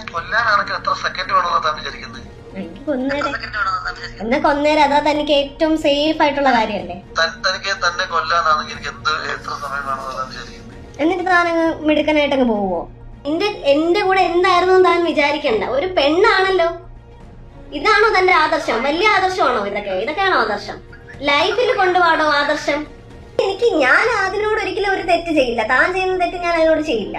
തന്നെ കൊല്ലാനാണെങ്കിൽ എത്ര സെക്കൻഡ് വേണമെന്നാ താൻ വിചാരിക്കുന്നത് എനിക്ക് കൊന്നേരം. എന്നാ കൊന്നേരം? അതാ തനിക്ക് ഏറ്റവും സേഫ് ആയിട്ടുള്ള കാര്യമല്ലേ? തനിക്ക് തന്നെ കൊല്ലാനാണെങ്കിൽ എനിക്ക് എന്ത് എത്ര സമയം വേണമെന്നാ താൻ വിചാരിക്കുന്നത് എന്നിട്ട് താൻ അങ്ങ് മിടുക്കനായിട്ടങ്ങ് പോവോ എന്റെ എന്റെ കൂടെ എന്തായിരുന്നു താൻ വിചാരിക്കണ്ട. ഒരു പെണ്ണാണല്ലോ. ഇതാണോ തന്റെ ആദർശം? വലിയ ആദർശമാണോ ഇതൊക്കെ? ഇതൊക്കെയാണോ ആദർശം? ലൈഫിൽ കൊണ്ടുപോകണോ ആദർശം? എനിക്ക് ഞാൻ അതിനോട് ഒരിക്കലും ഒരു തെറ്റ് ചെയ്യില്ല. താൻ ചെയ്യുന്ന തെറ്റ് ഞാൻ അതിനോട് ചെയ്യില്ല.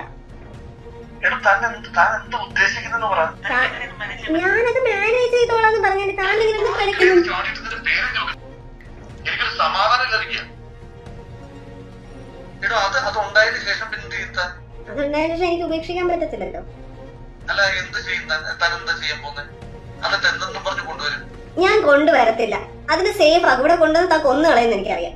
ഞാനത് മാനേജ് ചെയ്തോളാന്ന് പറഞ്ഞിട്ട് താൻ. എനിക്കൊരു സമാധാനം എടോ അത് അത് ഉണ്ടായതിനു ശേഷം പിന്നെ അതുണ്ടായതിനു ശേഷം എനിക്ക് ഉപേക്ഷിക്കാൻ പറ്റത്തില്ലല്ലോ. അല്ല എന്ത് ചെയ്യുന്ന താൻ? എന്താ ചെയ്യാൻ പോകുന്നത് എന്നിട്ട് എന്തെന്നും പറഞ്ഞു കൊണ്ടുവരും. ഞാൻ കൊണ്ടുവരത്തില്ല. അതിന് സേഫ് അവിടെ കൊണ്ടുവന്ന് താ കൊന്നു കളയുന്ന എനിക്കറിയാം.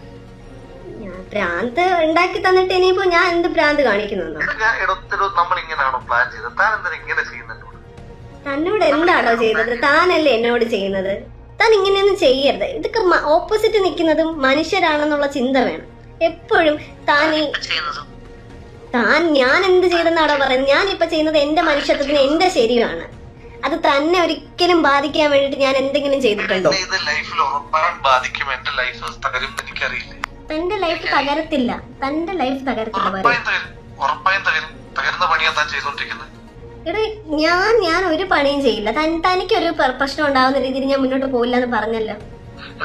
ഭ്രാന്ത് ഉണ്ടാക്കി തന്നിട്ട് ഇനിയിപ്പോ ഞാൻ എന്ത് ഭ്രാന്ത് കാണിക്കുന്നു നമ്മൾ ഇങ്ങനെയാണോ പ്ലാൻ ചെയ്തത്? താൻ എന്തിനാ ഇങ്ങനെ ചെയ്യുന്നത് തന്നോട് എന്താണോ ചെയ്തത്? താനല്ലേ എന്നോട് ചെയ്യുന്നത്? താൻ ഇങ്ങനെയൊന്നും ചെയ്യരുത്. ഇതൊക്കെ ഓപ്പോസിറ്റ് നിൽക്കുന്നതും മനുഷ്യരാണെന്നുള്ള ചിന്ത വേണം. എപ്പോഴും താൻ ഈ താൻ ഞാൻ എന്ത് ചെയ്തെന്നാണോ പറയുന്നത്? ഞാൻ ഇപ്പൊ ചെയ്യുന്നത് എന്റെ മനുഷ്യത്വത്തിന് എന്റെ ശരിയാണ്. അത് തന്നെ ഒരിക്കലും ബാധിക്കാൻ വേണ്ടിട്ട് ഞാൻ എന്തെങ്കിലും ചെയ്തിട്ടുണ്ടോ? ഇത് ലൈഫിൽ ഉറപ്പായും ബാധിക്കും. എന്റെ ലൈഫ് എനിക്കറിയില്ല. തന്റെ ലൈഫ് തകരത്തില്ല. തന്റെ ലൈഫ് തകരത്തില്ല തകരുന്ന പണിയാ താൻ ചെയ്തോണ്ടിരിക്കുന്നത് എടാ ഞാൻ ഞാൻ ഒരു പണിയും ചെയ്യില്ല. തൻ തനിക്കൊരു ഒരു പ്രശ്നം ഉണ്ടാവുന്ന രീതിയിൽ ഞാൻ മുന്നോട്ട് പോയില്ല എന്ന് പറഞ്ഞല്ലോ.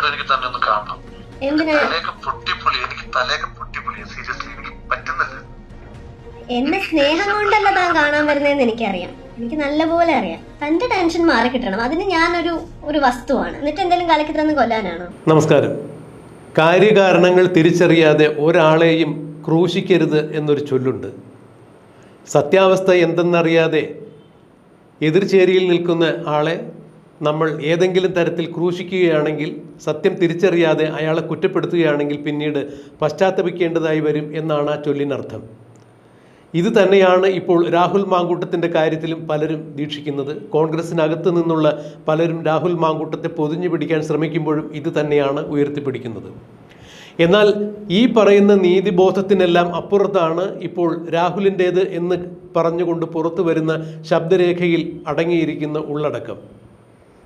എനിക്ക് തന്നെ ഒന്ന് കാണണം. എന്തിനാ? തലയൊക്കെ പൊട്ടിപ്പൊളി എനിക്ക് തലയൊക്കെ പൊട്ടിപ്പൊളി സീരിയസ്ലി എനിക്ക് പറ്റുന്നില്ല. എന്നെ സ്നേഹം കൊണ്ടല്ല താൻ കാണാൻ വരുന്നതെന്ന് എനിക്കറിയാം. എനിക്ക് നല്ലപോലെ അറിയാം. തന്റെ ടെൻഷൻ മാറി കിട്ടണം. അതിന് ഞാനൊരു ഒരു വസ്തുവാണ്. എന്നിട്ട് എന്തെങ്കിലും കളിക്കിട്ടെന്ന് കൊല്ലാനാണോ? നമസ്കാരം. കാര്യകാരണങ്ങൾ തിരിച്ചറിയാതെ ഒരാളെയും ക്രൂശിക്കരുത് എന്നൊരു ചൊല്ലുണ്ട്. സത്യാവസ്ഥ എന്തെന്നറിയാതെ എതിർചേരിയിൽ നിൽക്കുന്ന ആളെ നമ്മൾ ഏതെങ്കിലും തരത്തിൽ ക്രൂശിക്കുകയാണെങ്കിൽ സത്യം തിരിച്ചറിയാതെ അയാളെ കുറ്റപ്പെടുത്തുകയാണെങ്കിൽ പിന്നീട് പശ്ചാത്തപിക്കേണ്ടതായി വരും എന്നാണ് ആ ചൊല്ലിനർത്ഥം. ഇത് തന്നെയാണ് ഇപ്പോൾ രാഹുൽ മാങ്കൂട്ടത്തിന്റെ കാര്യത്തിലും പലരും ദീക്ഷിക്കുന്നത് കോൺഗ്രസിനകത്ത് നിന്നുള്ള പലരും രാഹുൽ മാങ്കൂട്ടത്തെ പൊതിഞ്ഞു പിടിക്കാൻ ശ്രമിക്കുമ്പോഴും ഇത് തന്നെയാണ് ഉയർത്തിപ്പിടിക്കുന്നത്. എന്നാൽ ഈ പറയുന്ന നീതിബോധത്തിനെല്ലാം അപ്പുറത്താണ് ഇപ്പോൾ രാഹുലിന്റേത് എന്ന് പറഞ്ഞുകൊണ്ട് പുറത്തു വരുന്ന ശബ്ദരേഖയിൽ അടങ്ങിയിരിക്കുന്ന ഉള്ളടക്കം.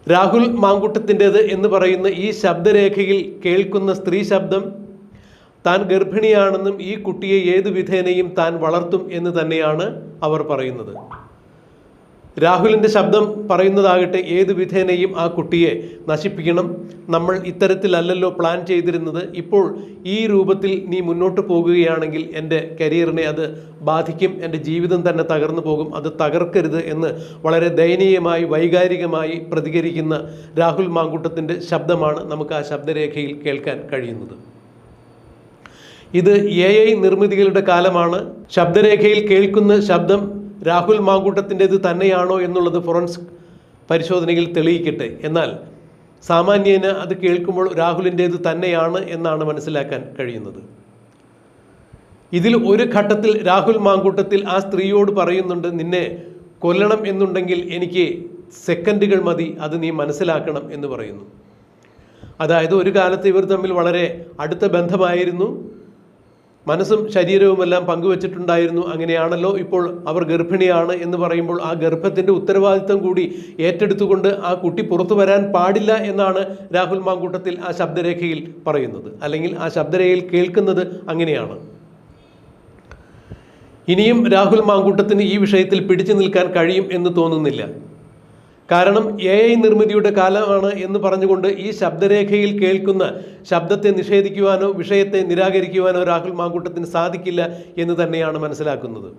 രാഹുൽ മാങ്കുട്ടത്തിന്റേത് എന്ന് പറയുന്ന ഈ ശബ്ദരേഖയിൽ കേൾക്കുന്ന സ്ത്രീ ശബ്ദം താൻ ഗർഭിണിയാണെന്നും ഈ കുട്ടിയെ ഏതു വിധേനയും താൻ വളർത്തും എന്ന് തന്നെയാണ് അവർ പറയുന്നത്. രാഹുലിന്റെ ശബ്ദം പറയുന്നതാകട്ടെ ഏതു വിധേനയും ആ കുട്ടിയെ നശിപ്പിക്കണം. നമ്മൾ ഇത്തരത്തിലല്ലല്ലോ പ്ലാൻ ചെയ്തിരുന്നത്. ഇപ്പോൾ ഈ രൂപത്തിൽ നീ മുന്നോട്ട് പോകുകയാണെങ്കിൽ എന്റെ കരിയറിനെ അത് ബാധിക്കും. എന്റെ ജീവിതം തന്നെ തകർന്നു പോകും. അത് തകർക്കരുത് എന്ന് വളരെ ദയനീയമായി വൈകാരികമായി പ്രതികരിക്കുന്ന രാഹുൽ മാങ്കുട്ടത്തിന്റെ ശബ്ദമാണ് നമുക്ക് ആ ശബ്ദരേഖയിൽ കേൾക്കാൻ കഴിയുന്നത്. ഇത് എ ഐ നിർമ്മിതികളുടെ കാലമാണ്. ശബ്ദരേഖയിൽ കേൾക്കുന്ന ശബ്ദം രാഹുൽ മാങ്കൂട്ടത്തിന്റേത് തന്നെയാണോ എന്നുള്ളത് ഫോറൻസിക് പരിശോധനയിൽ തെളിയിക്കട്ടെ. എന്നാൽ സാമാന്യേന അത് കേൾക്കുമ്പോൾ രാഹുലിന്റേത് തന്നെയാണ് എന്നാണ് മനസ്സിലാക്കാൻ കഴിയുന്നത്. ഇതിൽ ഒരു ഘട്ടത്തിൽ രാഹുൽ മാങ്കൂട്ടത്തിൽ ആ സ്ത്രീയോട് പറയുന്നുണ്ട് നിന്നെ കൊല്ലണം എന്നുണ്ടെങ്കിൽ എനിക്ക് സെക്കൻഡുകൾ മതി അത് നീ മനസ്സിലാക്കണം എന്ന് പറയുന്നു. അതായത് ഒരു കാലത്ത് ഇവർ തമ്മിൽ വളരെ അടുത്ത ബന്ധമായിരുന്നു. മനസ്സും ശരീരവുമെല്ലാം പങ്കുവച്ചിട്ടുണ്ടായിരുന്നു. അങ്ങനെയാണല്ലോ ഇപ്പോൾ അവർ ഗർഭിണിയാണ് എന്ന് പറയുമ്പോൾ ആ ഗർഭത്തിന്റെ ഉത്തരവാദിത്തം കൂടി ഏറ്റെടുത്തുകൊണ്ട് ആ കുട്ടി പുറത്തു വരാൻ പാടില്ല എന്നാണ് രാഹുൽ മാങ്കൂട്ടത്തിൽ ആ ശബ്ദരേഖയിൽ പറയുന്നത്. അല്ലെങ്കിൽ ആ ശബ്ദരേഖയിൽ കേൾക്കുന്നത് അങ്ങനെയാണ്. ഇനിയും രാഹുൽ മാങ്കൂട്ടത്തിന് ഈ വിഷയത്തിൽ പിടിച്ചു നിൽക്കാൻ കഴിയും എന്ന് തോന്നുന്നില്ല. കാരണം എ ഐ നിർമ്മിതിയുടെ കാലമാണ് എന്ന് പറഞ്ഞുകൊണ്ട് ഈ ശബ്ദരേഖയിൽ കേൾക്കുന്ന ശബ്ദത്തെ നിഷേധിക്കുവാനോ വിഷയത്തെ നിരാകരിക്കുവാനോ രാഹുൽ മാങ്കൂട്ടത്തിന് സാധിക്കില്ല എന്ന് തന്നെയാണ് മനസ്സിലാക്കുന്നത്.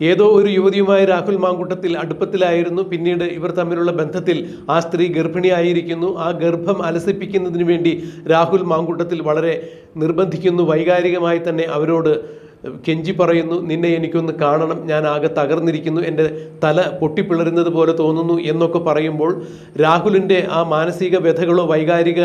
ഏതോ ഒരു യുവതിയുമായി രാഹുൽ മാങ്കൂട്ടത്തിൽ അടുപ്പത്തിലായിരുന്നു. പിന്നീട് ഇവർ തമ്മിലുള്ള ബന്ധത്തിൽ ആ സ്ത്രീ ഗർഭിണിയായിരിക്കുന്നു. ആ ഗർഭം അലസിപ്പിക്കുന്നതിന് വേണ്ടി രാഹുൽ മാങ്കൂട്ടത്തിൽ വളരെ നിർബന്ധിക്കുന്നു. വൈകാരികമായി തന്നെ അവരോട് കെഞ്ചി പറയുന്നു നിന്നെ എനിക്കൊന്ന് കാണണം. ഞാൻ ആകെ തകർന്നിരിക്കുന്നു. എന്റെ തല പൊട്ടിപ്പിളരുന്നത് പോലെ തോന്നുന്നു എന്നൊക്കെ പറയുമ്പോൾ രാഹുലിന്റെ ആ മാനസിക വ്യഥകളോ വൈകാരിക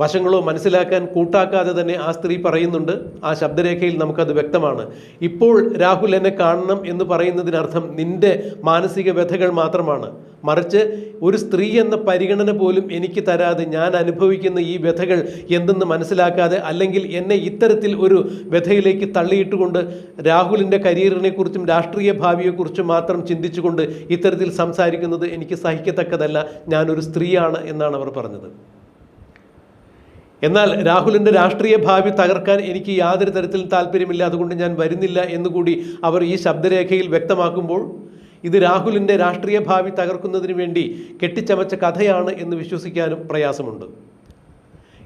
വശങ്ങളോ മനസ്സിലാക്കാൻ കൂട്ടാക്കാതെ തന്നെ ആ സ്ത്രീ പറയുന്നുണ്ട്. ആ ശബ്ദരേഖയിൽ നമുക്കത് വ്യക്തമാണ്. ഇപ്പോൾ രാഹുൽ എന്നെ കാണണം എന്ന് പറയുന്നതിനർത്ഥം നിന്റെ മാനസിക വ്യഥകൾ മാത്രമാണ്. മറിച്ച് ഒരു സ്ത്രീ എന്ന പരിഗണന പോലും എനിക്ക് തരാതെ ഞാൻ അനുഭവിക്കുന്ന ഈ വ്യഥകൾ എന്തെന്ന് മനസ്സിലാക്കാതെ അല്ലെങ്കിൽ എന്നെ ഇത്തരത്തിൽ ഒരു വ്യഥയിലേക്ക് തള്ളിയിട്ടുകൊണ്ട് രാഹുലിന്റെ കരിയറിനെ കുറിച്ചും രാഷ്ട്രീയ ഭാവിയെക്കുറിച്ചും മാത്രം ചിന്തിച്ചുകൊണ്ട് ഇത്തരത്തിൽ സംസാരിക്കുന്നത് എനിക്ക് സഹിക്കത്തക്കതല്ല. ഞാനൊരു സ്ത്രീയാണ് എന്നാണ് അവർ പറഞ്ഞത്. എന്നാൽ രാഹുലിന്റെ രാഷ്ട്രീയ ഭാവി തകർക്കാൻ എനിക്ക് യാതൊരു തരത്തിലും താല്പര്യമില്ല. അതുകൊണ്ട് ഞാൻ വരുന്നില്ല എന്നുകൂടി അവർ ഈ ശബ്ദരേഖയിൽ വ്യക്തമാക്കുമ്പോൾ ഇത് രാഹുലിന്റെ രാഷ്ട്രീയ ഭാവി തകർക്കുന്നതിന് വേണ്ടി കെട്ടിച്ചമച്ച കഥയാണ് എന്ന് വിശ്വസിക്കാനും പ്രയാസമുണ്ട്.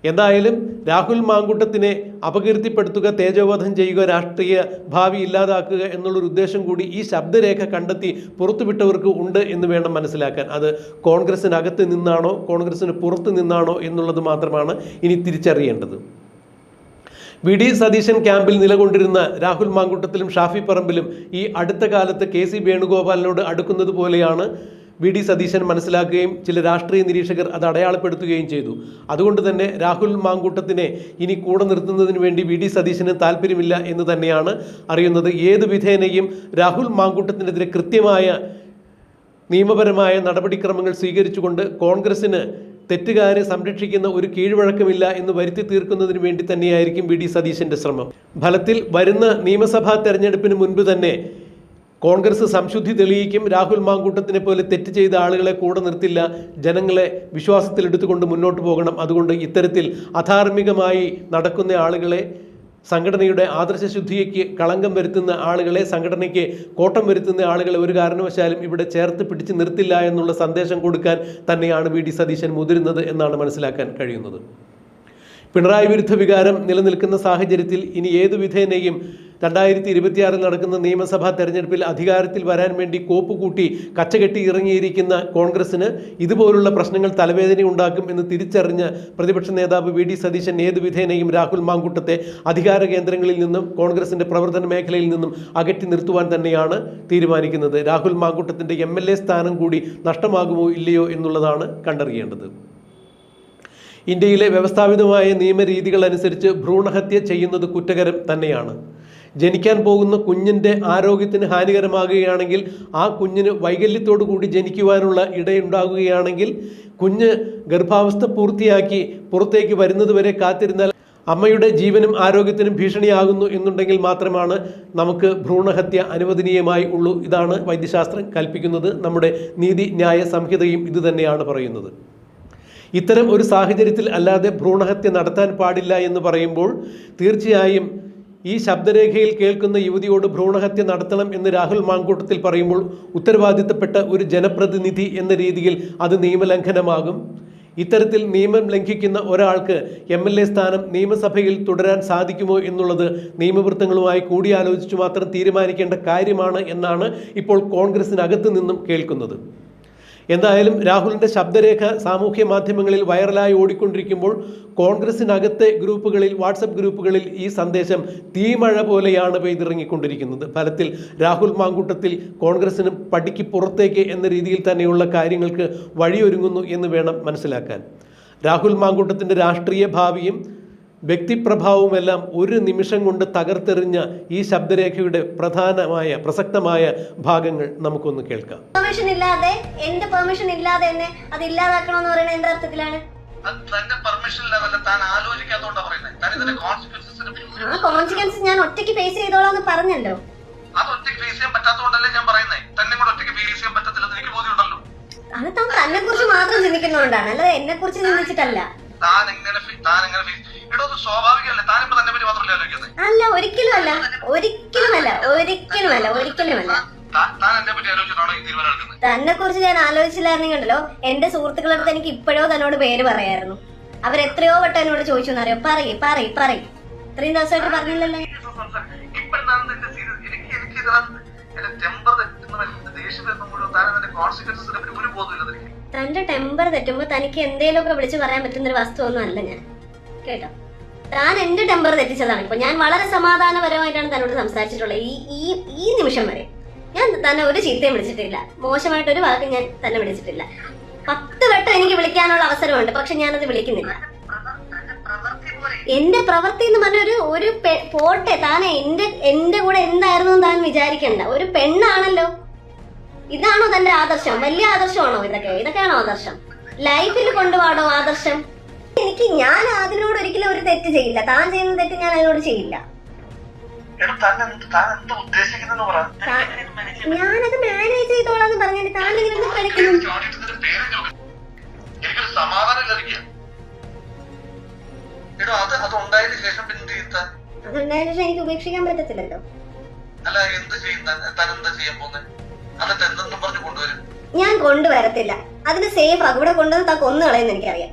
എന്തായാലും രാഹുൽ മാങ്കൂട്ടത്തിനെ അപകീർത്തിപ്പെടുത്തുക തേജോവധം ചെയ്യുക രാഷ്ട്രീയ ഭാവി ഇല്ലാതാക്കുക എന്നുള്ളൊരു ഉദ്ദേശം കൂടി ഈ ശബ്ദരേഖ കണ്ടെത്തി പുറത്തുവിട്ടവർക്ക് ഉണ്ട് എന്ന് വേണം മനസ്സിലാക്കാൻ. അത് കോൺഗ്രസിനകത്ത് നിന്നാണോ കോൺഗ്രസിന് പുറത്ത് നിന്നാണോ എന്നുള്ളത് മാത്രമാണ് ഇനി തിരിച്ചറിയേണ്ടത്. വി. ഡി. സതീശൻ ക്യാമ്പിൽ നിലകൊണ്ടിരുന്ന രാഹുൽ മാങ്കൂട്ടത്തിലും ഷാഫി പറമ്പിലും ഈ അടുത്ത കാലത്ത് കെ. സി. വേണുഗോപാലിനോട് അടുക്കുന്നത് പോലെയാണ് വി ഡി സതീശൻ മനസ്സിലാക്കുകയും ചില രാഷ്ട്രീയ നിരീക്ഷകർ അത് അടയാളപ്പെടുത്തുകയും ചെയ്തു. അതുകൊണ്ട് തന്നെ രാഹുൽ മാങ്കൂട്ടത്തിനെ ഇനി കൂടെ നിർത്തുന്നതിന് വേണ്ടി വി ഡി സതീശന് താല്പര്യമില്ല എന്ന് തന്നെയാണ് അറിയുന്നത്. ഏത് വിധേനയും രാഹുൽ മാങ്കൂട്ടത്തിനെതിരെ കൃത്യമായ നിയമപരമായ നടപടിക്രമങ്ങൾ സ്വീകരിച്ചുകൊണ്ട് കോൺഗ്രസിന് തെറ്റുകാരെ സംരക്ഷിക്കുന്ന ഒരു കീഴ്വഴക്കമില്ല എന്ന് വരുത്തി തീർക്കുന്നതിന് വേണ്ടി തന്നെയായിരിക്കും വി ഡി സതീശന്റെ ശ്രമം. ഫലത്തിൽ വരുന്ന നിയമസഭാ തെരഞ്ഞെടുപ്പിന് മുൻപ് തന്നെ കോൺഗ്രസ് സംശുദ്ധി തെളിയിക്കും. രാഹുൽ മാങ്കൂട്ടത്തിനെ പോലെ തെറ്റ് ചെയ്ത ആളുകളെ കൂടെ നിർത്തില്ല. ജനങ്ങളെ വിശ്വാസത്തിൽ വിശ്വാസത്തിലെടുത്തുകൊണ്ട് മുന്നോട്ട് പോകണം. അതുകൊണ്ട് ഇത്തരത്തിൽ അധാർമികമായി നടക്കുന്ന ആളുകളെ സംഘടനയുടെ ആദർശശുദ്ധിക്ക് കളങ്കം വരുത്തുന്ന ആളുകളെ സംഘടനയ്ക്ക് കോട്ടം വരുത്തുന്ന ആളുകളെ ഒരു കാരണവശാലും ഇവിടെ ചേർത്ത് പിടിച്ച് നിർത്തില്ല എന്നുള്ള സന്ദേശം കൊടുക്കാൻ തന്നെയാണ് വി. ഡി. സതീശൻ മുതിരുന്നത് എന്നാണ് മനസ്സിലാക്കാൻ കഴിയുന്നത്. പിണറായി വിരുദ്ധ വികാരം നിലനിൽക്കുന്ന സാഹചര്യത്തിൽ ഇനി ഏതു വിധേനയും രണ്ടായിരത്തി ഇരുപത്തിയാറിൽ നടക്കുന്ന നിയമസഭാ തെരഞ്ഞെടുപ്പിൽ അധികാരത്തിൽ വരാൻ വേണ്ടി കോപ്പ് കൂട്ടി കച്ചകെട്ടി ഇറങ്ങിയിരിക്കുന്ന കോൺഗ്രസിന് ഇതുപോലുള്ള പ്രശ്നങ്ങൾ തലവേദന ഉണ്ടാക്കും എന്ന് തിരിച്ചറിഞ്ഞ പ്രതിപക്ഷ നേതാവ് വി ഡി സതീശൻ ഏതുവിധേനയും രാഹുൽ മാങ്കുട്ടത്തെ അധികാര കേന്ദ്രങ്ങളിൽ നിന്നും കോൺഗ്രസിന്റെ പ്രവർത്തന മേഖലയിൽ നിന്നും അകറ്റി നിർത്തുവാൻ തന്നെയാണ് തീരുമാനിക്കുന്നത്. രാഹുൽ മാങ്കുട്ടത്തിന്റെ എം എൽ എ സ്ഥാനം കൂടി നഷ്ടമാകുമോ ഇല്ലയോ എന്നുള്ളതാണ് കണ്ടറിയേണ്ടത്. ഇന്ത്യയിലെ വ്യവസ്ഥാപിതമായ നിയമരീതികൾ അനുസരിച്ച് ഭ്രൂണഹത്യ ചെയ്യുന്നത് കുറ്റകരം തന്നെയാണ്. ജനിക്കാൻ പോകുന്ന കുഞ്ഞിന്റെ ആരോഗ്യത്തിന് ഹാനികരമാകുകയാണെങ്കിൽ ആ കുഞ്ഞിന് വൈകല്യത്തോടു കൂടി ജനിക്കുവാനുള്ള ഇടയുണ്ടാകുകയാണെങ്കിൽ കുഞ്ഞ് ഗർഭാവസ്ഥ പൂർത്തിയാക്കി പുറത്തേക്ക് വരുന്നതുവരെ കാത്തിരുന്നാൽ അമ്മയുടെ ജീവനും ആരോഗ്യത്തിനും ഭീഷണിയാകുന്നു എന്നുണ്ടെങ്കിൽ മാത്രമാണ് നമുക്ക് ഭ്രൂണഹത്യ അനുവദനീയമായി ഉള്ളൂ. ഇതാണ് വൈദ്യശാസ്ത്രം കൽപ്പിക്കുന്നത്. നമ്മുടെ നീതി ന്യായ സംഹിതയും ഇതുതന്നെയാണ് പറയുന്നത്. ഇത്തരം ഒരു സാഹചര്യത്തിൽ അല്ലാതെ ഭ്രൂണഹത്യ നടത്താൻ പാടില്ല എന്ന് പറയുമ്പോൾ തീർച്ചയായും ഈ ശബ്ദരേഖയിൽ കേൾക്കുന്ന യുവതിയോട് ഭ്രൂണഹത്യ നടത്തണം എന്ന് രാഹുൽ മാങ്കൂട്ടത്തിൽ പറയുമ്പോൾ ഉത്തരവാദിത്തപ്പെട്ട ഒരു ജനപ്രതിനിധി എന്ന രീതിയിൽ അത് നിയമലംഘനമാകും. ഇത്തരത്തിൽ നിയമം ലംഘിക്കുന്ന ഒരാൾക്ക് എം എൽ എ സ്ഥാനം നിയമസഭയിൽ തുടരാൻ സാധിക്കുമോ എന്നുള്ളത് നിയമവൃത്തങ്ങളുമായി കൂടിയാലോചിച്ചു മാത്രം തീരുമാനിക്കേണ്ട കാര്യമാണ് എന്നാണ് ഇപ്പോൾ കോൺഗ്രസിനകത്ത് നിന്നും കേൾക്കുന്നത്. എന്തായാലും രാഹുലിന്റെ ശബ്ദരേഖ സാമൂഹ്യ മാധ്യമങ്ങളിൽ വൈറലായി ഓടിക്കൊണ്ടിരിക്കുമ്പോൾ കോൺഗ്രസിനകത്തെ ഗ്രൂപ്പുകളിൽ വാട്സപ്പ് ഗ്രൂപ്പുകളിൽ ഈ സന്ദേശം തീമഴ പോലെയാണ് പെയ്തിറങ്ങിക്കൊണ്ടിരിക്കുന്നത്. ഫലത്തിൽ രാഹുൽ മാങ്കൂട്ടത്തിൽ കോൺഗ്രസിന് പടിക്ക് പുറത്തേക്ക് എന്ന രീതിയിൽ തന്നെയുള്ള കാര്യങ്ങൾക്ക് വഴിയൊരുങ്ങുന്നു എന്ന് വേണം മനസ്സിലാക്കാൻ. രാഹുൽ മാങ്കൂട്ടത്തിന്റെ രാഷ്ട്രീയ ഭാവിയും വ്യക്തിപ്രഭാവവുമെല്ലാം ഒരു നിമിഷം കൊണ്ട് തകർത്തെറിഞ്ഞ ഈ ശബ്ദരേഖയുടെ പ്രധാനമായ പ്രസക്തമായ ഭാഗങ്ങൾ നമുക്കൊന്ന് കേൾക്കാം. പെർമിഷൻ ഇല്ലാതെ എന്റെ പെർമിഷൻ ഇല്ലാതെ തന്നെ അത് ഇല്ലാതാക്കണമെന്ന് പറയുന്നത് എന്റെ അർത്ഥത്തിലാണ്. തന്റെ പെർമിഷൻ താൻ ആലോചിക്കാത്തോണ്ടാ പറയുന്നത് താൻ ഇതിന്റെ ആ കോൺസിക്വൻസ് ഞാൻ ഒറ്റയ്ക്ക് ഫേസ് ചെയ്തോളാന്ന് പറഞ്ഞല്ലോ. അത് ഒറ്റയ്ക്ക് ഫേസ് ചെയ്യാൻ പറ്റാത്തതുകൊണ്ടല്ലേ ഞാൻ പറയുന്നത് തന്നെ കൂടെ ഒറ്റയ്ക്ക് ഫേസ് ചെയ്യാൻ പറ്റത്തില്ലെന്ന് എനിക്ക് ബോധ്യമുണ്ടല്ലോ. അത് താൻ തന്നെ കുറിച്ച് മാത്രം ചിന്തിക്കുന്നതുകൊണ്ടാണ് അല്ലാതെ എന്നെ കുറിച്ച് ചിന്തിച്ചിട്ടല്ല. താൻ എങ്ങനെ ഫി- താൻ എങ്ങനെ ഫേസ് ഇടോ ഒരിക്കലും അല്ല ഒരിക്കലും അല്ല ഒരിക്കലും അല്ല ഒരിക്കലും അല്ല തന്നെ കുറിച്ച് ഞാൻ ആലോചിച്ചില്ലായിരുന്നു കണ്ടല്ലോ എന്റെ സുഹൃത്തുക്കളുടെ അടുത്ത് എനിക്ക് ഇപ്പോഴോ തന്നോട് പേര് പറയായിരുന്നു. അവരെത്രയോ വട്ടം എന്നോട് ചോദിച്ചു എന്നറിയോ? പറയ് പറയ് പറയ്. ഇത്രയും ദിവസമായിട്ട് പറഞ്ഞില്ലല്ലോ. തന്റെ ടെമ്പർ തെറ്റുമ്പോ തനിക്ക് എന്തേലുമൊക്കെ വിളിച്ചു പറയാൻ പറ്റുന്ന ഒരു വസ്തു ഒന്നും അല്ല ഞാൻ. കേട്ടോ. താൻ എന്റെ ടെമ്പർ തെറ്റിച്ചതാണ്. ഇപ്പൊ ഞാൻ വളരെ സമാധാനപരമായിട്ടാണ് തന്നോട് സംസാരിച്ചിട്ടുള്ളത്. ഈ ഈ ഈ നിമിഷം വരെ ഞാൻ തന്നെ ഒരു ചീത്തയും വിളിച്ചിട്ടില്ല. മോശമായിട്ട് ഒരു വാക്ക് ഞാൻ തന്നെ വിളിച്ചിട്ടില്ല. പത്ത് വട്ടം എനിക്ക് വിളിക്കാനുള്ള അവസരമുണ്ട്. പക്ഷെ ഞാനത് വിളിക്കുന്നില്ല. എന്റെ പ്രവൃത്തി എന്ന് പറഞ്ഞ ഒരു ഒരു പോട്ടെ. താൻ എന്റെ എന്റെ കൂടെ എന്തായിരുന്നു താൻ വിചാരിക്കണ്ട. ഒരു പെണ്ണാണല്ലോ. ഇതാണോ തന്റെ ആദർശം? വലിയ ആദർശമാണോ ഇതൊക്കെ? ഇതൊക്കെയാണോ ആദർശം? ലൈഫിൽ കൊണ്ടുപോകണോ ആദർശം? എനിക്ക് ഞാൻ അതിനോട് ഒരിക്കലും ഒരു തെറ്റ് ചെയ്യില്ല. താൻ ചെയ്യുന്ന തെറ്റ് ഞാൻ അതിനോട് ചെയ്യില്ല. ഞാനത് മാനേജ് ചെയ്തോളാന്ന് പറഞ്ഞിട്ട് താൻ എനിക്കൊരു സമാധാനം ഇല്ലാതിരിക്കുക എടോ അത് അത് ഉണ്ടായതിനു ശേഷം പിന്നെ എന്ത് താൻ? അതുണ്ടായതിനു ശേഷം എനിക്ക് ഉപേക്ഷിക്കാൻ പറ്റത്തില്ലല്ലോ. അല്ല എന്ത് ചെയ്യുന്ന താൻ? എന്താ ചെയ്യാൻ പോകുന്നത് എന്നിട്ട് എന്തെന്നും പറഞ്ഞു കൊണ്ടുവരും. ഞാൻ കൊണ്ടുവരത്തില്ല. അതിന് സേഫ് ആ. ഇവിടെ കൊണ്ടുവന്ന് താ കൊന്നു കളയുന്ന എനിക്കറിയാം.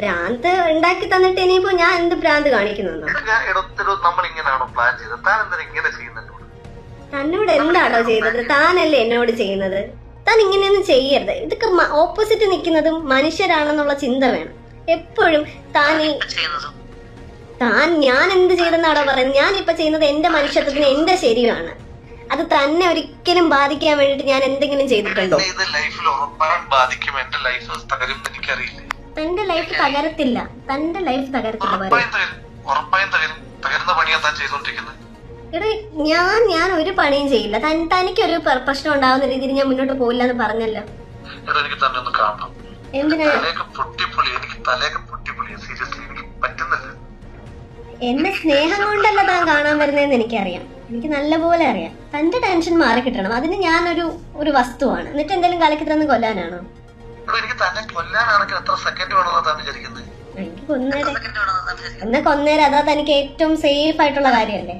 ഭ്രാന്ത് ഉണ്ടാക്കി തന്നിട്ട് ഇനിയിപ്പോ ഞാൻ എന്ത് ഭ്രാന്ത് കാണിക്കുന്നു തന്നോട് എന്താണോ ചെയ്തത്? താനല്ലേ എന്നോട് ചെയ്യുന്നത്? താൻ ഇങ്ങനെയൊന്നും ചെയ്യരുത്. ഇതൊക്കെ ഓപ്പോസിറ്റ് നിൽക്കുന്നതും മനുഷ്യരാണെന്നുള്ള ചിന്ത വേണം. എപ്പോഴും താൻ താൻ ഞാൻ എന്ത് ചെയ്തെന്നാണോ പറയുന്നത്? ഞാൻ ഇപ്പൊ ചെയ്യുന്നത് എന്റെ മനുഷ്യത്വത്തിന് എന്റെ ശരിയാണ്. അത് തന്നെ ഒരിക്കലും ബാധിക്കാൻ വേണ്ടിട്ട് ഞാൻ എന്തെങ്കിലും ചെയ്തിട്ടുണ്ടോ? ഇത് ലൈഫിൽ ഉറപ്പായും ബാധിക്കും. എന്റെ ലൈഫ് തകരും എനിക്കറിയില്ല. തന്റെ ലൈഫ് തകരത്തില്ല. തന്റെ ലൈഫ് തകരത്തില്ല പറയും. ഉറപ്പായും തകരും. ഉറപ്പായും തകരും. തകരുന്ന പണിയാ താൻ ചെയ്തോണ്ടിരിക്കുന്നത് എടാ ഞാൻ ഞാൻ ഒരു പണിയും ചെയ്യില്ല. തൻ തനിക്കൊരു പ്ര- പ്രശ്നം ഉണ്ടാവുന്ന രീതിയിൽ ഞാൻ മുന്നോട്ട് പോയില്ല എന്ന് പറഞ്ഞല്ലോ. എടാ എനിക്ക് തന്നെ ഒന്ന് കാണണം. എന്തിനാ? തലയൊക്കെ പൊട്ടിപ്പൊളി. എനിക്ക് തലയൊക്കെ പൊട്ടിപ്പൊളി സീരിയസ്ലി എനിക്ക് പറ്റുന്നില്ല. എന്നെ സ്നേഹം കൊണ്ടല്ല താൻ കാണാൻ വരുന്നതെന്ന് എനിക്കറിയാം. എനിക്ക് നല്ലപോലെ അറിയാം. തന്റെ ടെൻഷൻ മാറി കിട്ടണം. അതിന് ഞാനൊരു ഒരു വസ്തുവാണ്. എന്നിട്ട് എന്തെങ്കിലും കലക്കി തന്ന് കൊല്ലാനാണോ? എനിക്ക് കൊന്നേരെ. എന്നാ കൊന്നേരെ. അതാ തനിക്ക് ഏറ്റവും സേഫ് ആയിട്ടുള്ള കാര്യമല്ലേ?